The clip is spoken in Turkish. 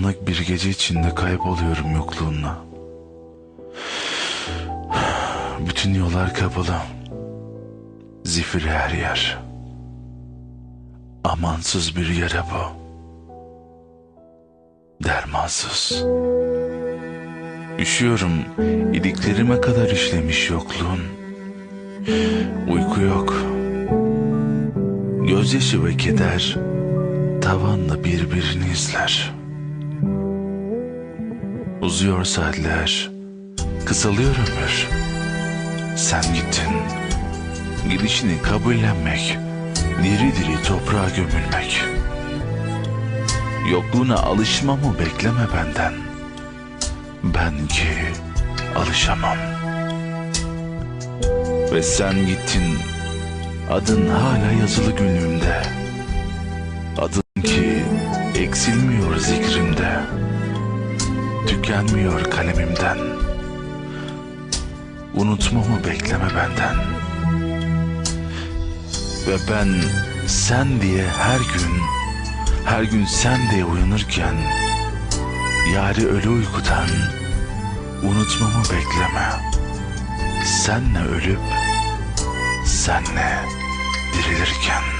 Karanlık bir gece içinde kayboluyorum yokluğunla. Bütün yollar kapalı. Zifiri her yer. Amansız bir yere bu. Dermansız. Üşüyorum. iliklerime kadar işlemiş yokluğun. Uyku yok. Gözyaşı ve keder tavanla birbirini izler. Uzuyor saatler, kısalıyor ömür. Sen gittin, gidişini kabullenmek, diri diri toprağa gömülmek. Yokluğuna alışmamı bekleme benden. Ben ki alışamam. Ve sen gittin, adın hala yazılı günlüğümde. Adın ki eksilmiyor zikrimde. Tükenmiyor kalemimden. Unutmamı bekleme benden. Ve ben sen diye her gün, her gün sen diye uyanırken, yari ölü uykudan unutmamı bekleme. Senle ölüp, senle dirilirken.